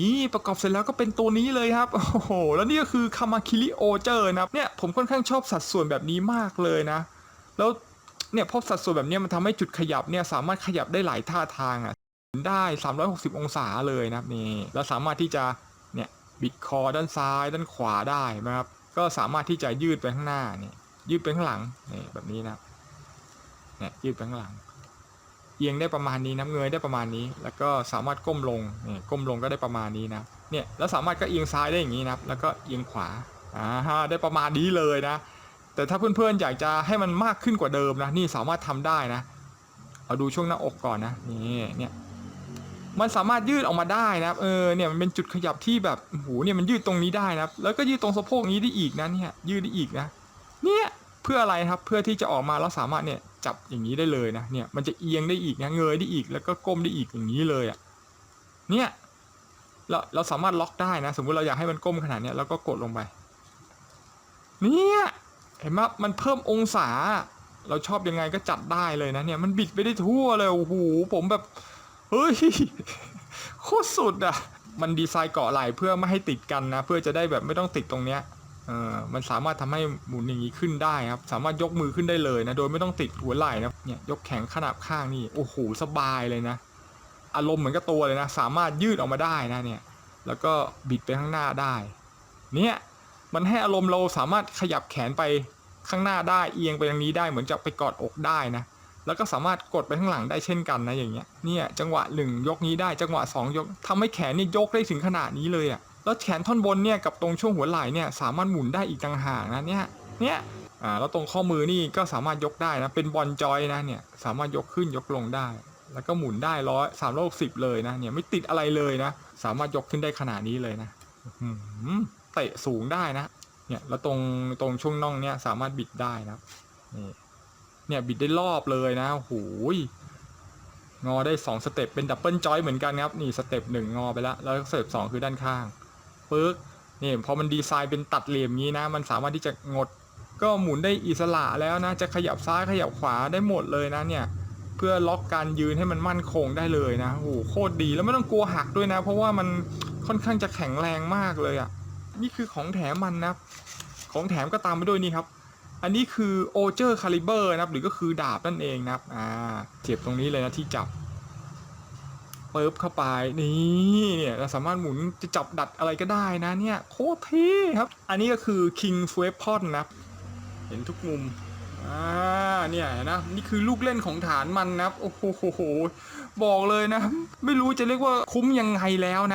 นี่ประกอบเสร็จแล้วก็เป็นตัวนี้เลยครับ โอ้โห แล้วนี่ก็คือคามาคิริโอเจอร์นะครับ เนี่ยผมค่อนข้างชอบสัดส่วนแบบนี้มากเลยนะ แล้วเนี่ยพราะสัดส่วนแบบนี้มันทำให้จุดขยับเนี่ยสามารถขยับได้หลายท่าทางอะได้ 360 องศาเลยนะครับนี่ แล้วสามารถที่จะเนี่ยบิดคอด้านซ้ายด้านขวาได้นะครับ ก็สามารถที่จะยืดไปข้างหน้านี่ยืดไปข้างหลังนี่แบบนี้นะเนี่ยยืดไปข้างหลัง เอียงได้ประมาณนี้น้ำเงยได้ประมาณนี้ แล้วก็สามารถก้มลงนี่ก้มลงก็ได้ประมาณนี้นะเนี่ยแล้วสามารถก็เอียงซ้ายได้อย่างนี้นะแล้วก็เอียงขวาอ่าฮะได้ประมาณนี้เลยนะ แต่ถ้าเพื่อนๆอยากจะให้มันมากขึ้นกว่าเดิมนะนี่สามารถทำได้นะเอาดูช่วงหน้าอกก่อนนะนี่เนี่ยมันสามารถยืดออกมาได้นะครับเออเนี่ยมันเป็นจุดขยับที่แบบโอ้โหเนี่ยมันยืดตรงนี้ได้นะครับแล้วก็ยืดตรงสะโพกนี้ได้อีกนะเนี่ยยืดได้อีกนะ เนี่ยเพื่ออะไรครับเพื่อที่จะออกมาแล้วสามารถเนี่ย จับอย่างนี้ได้เลยนะเนี่ยมันจะเอียงได้อีกนะเงยได้อีกแล้วก็ก้มได้อีกอย่างนี้เลยอะ่ะเนี่ยเราเราสามารถล็อกได้นะ สมมุติเราอยากให้มันก้มขนาดเนี้ยแล้วก็กดลงไป เนี่ยเห็นไหมมันเพิ่มองศา เราชอบยังไงก็จัดได้เลยนะเนี่ยมันบิดไปได้ทั่วเลยโอ้โหผมแบบเฮ้ยโคตรสุดอะ มันดีไซน์เกาะไหล่เพื่อไม่ให้ติดกันนะ เพื่อจะได้แบบไม่ต้องติดตรงเนี้ย มันสามารถทำให้หมุนอย่างนี้ขึ้นได้ครับ สามารถยกมือขึ้นได้เลยนะ โดยไม่ต้องติดหัวไหล่นะ เนี่ยยกแขนขนาบข้างนี่ โอ้โห สบายเลยนะ อารมณ์เหมือนกับตัวเลยนะ สามารถยืดออกมาได้นะเนี่ย แล้วก็บิดไปข้างหน้าได้ เนี่ย มันให้อารมณ์เราสามารถขยับแขนไปข้างหน้าได้ เอียงไปทางนี้ได้ เหมือนจะไปกอดอกได้นะ แล้วก็สามารถกดไปข้างหลังได้เช่นกันนะอย่างเงี้ย เนี่ยจังหวะหนึ่งยกนี้ได้ จังหวะสองยกทำให้แขนนี่ยยกได้ถึงขนาดนี้เลยอะ่ะ แล้วแขนท่อนบนเนี่ยกับตรงช่วงหัวไหล่เนี่ยสามารถหมุนได้อีกต่างหากนะเนี่ยเนี่ยอ่าแล้วตรงข้อมือนี่ก็สามารถยกได้นะเป็นบอลจอยนะเนี่ยสามารถยกขึ้นยกลงได้ แล้วก็หมุนได้ร้อยสามร้อยสิบเลยนะเนี่ยไม่ติดอะไรเลยนะ สามารถยกขึ้นได้ขนาดนี้เลยนะเตะสูงได้นะเนี่ยแล้วตรงตรงช่วงน่องเนี่ยสามารถบิดได้นะนี่เนี่ยบิดได้รอบเลยนะโอ้โหยงอได้สองสเต็ปเป็นดับเบิลจอยเหมือนกันครับ นี่สเต็ปหนึ่งงอไปแล้ว แล้วสเต็ปสองคือด้านข้าง ปึ๊กนี่พอมันดีไซน์เป็นตัดเหลี่ยมนี้นะ มันสามารถที่จะงด ก็หมุนได้อิสระแล้วนะ จะขยับซ้ายขยับขวาได้หมดเลยนะเนี่ยเพื่อล็อกการยืนให้มันมั่นคงได้เลยนะโอ้โหโคตรดีแล้วไม่ต้องกลัวหักด้วยนะ เพราะว่ามันค่อนข้างจะแข็งแรงมากเลยอะ่ะนี่คือของแถมมันนะ ของแถมก็ตามไปด้วยนี่ครับ อันนี้คือโอเจอร์คาลิเบอร์นะครับ หรือก็คือดาบนั่นเองนะครับอ่าเจ็บตรงนี้เลยนะที่จับ ปิ๊บเข้าไปนี่เนี่ยเราสามารถหมุนจะจับดัดอะไรก็ได้นะเนี่ยโคตรเท่ครับ อันนี้ก็คือ King's w e p o n นะเห็นทุกมุมอ่าเนี่ยนะนี่คือลูกเล่นของฐานมันนะโอ้โหบอกเลยนะ ไม่รู้จะเรียกว่าคุ้มยังไงแล้วนะ